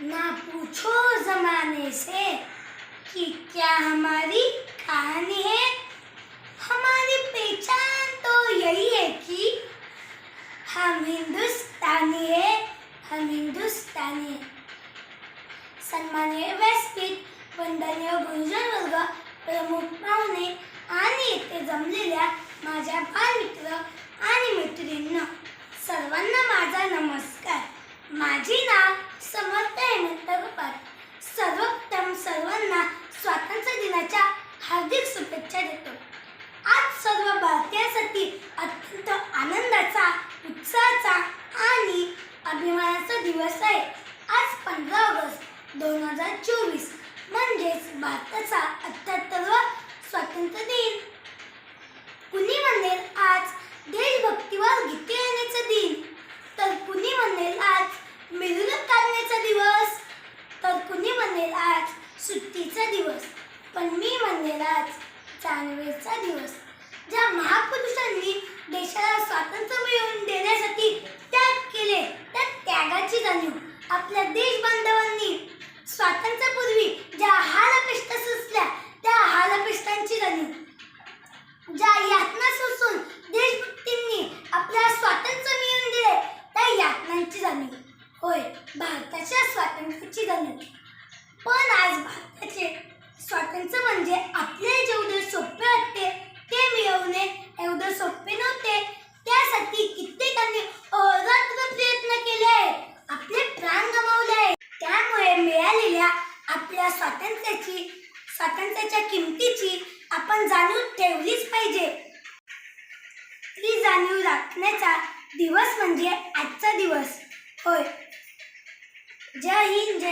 ना पूछो जमाने से कि क्या हमारी कहानी है? हमारी पहचान तो यही है कि हम हिंदुस्तानी है हम हिंदुस्तानी है। सन्मान्य व्यासपीठ वंदनीय गुरुजन वर्ग प्रमुख पाहुणे आणि इथे जमलेल्या माझ्या बालमित्र आणि मैत्रिणींना भारतीयांसाठी अत्यंत आनंदाचा उत्साहाचा आणि अभिमानाचा दिवस आहे. आज पंधरा ऑगस्ट दोन हजार चोवीस म्हणजेच भारताचा अठ्याहत्तरवा स्वातंत्र्य दिन. कुणी म्हणेल आज देशभक्तीवर गीते येण्याचा दिन. तर कुणी म्हणेल आज मिरवणूक काढण्याचा दिवस. तर कुणी म्हणेल आज सुट्टीचा दिवस. पण मी म्हणेल आज जानवेचा दिवस ज्या महा होय भारताच्या स्वातंत्र्याची जाणीव पण आज भारताचे स्वातंत्र्य म्हणजे आपले जेवढे सोपे वाटते ते मिळवणे एवढं सोपे नव्हते. त्यासाठी कित्येकांनी अहोरात्र प्रयत्न केले आहेत. आपले प्राण गमावले आहेत. त्यामुळे मिळालेल्या आपल्या स्वातंत्र्याची स्वातंत्र्याच्या किमतीची आपण जाणीव ठेवलीच पाहिजे. ती जाणीव राखण्याचा दिवस म्हणजे आजचा दिवस. होय जय हिंद जय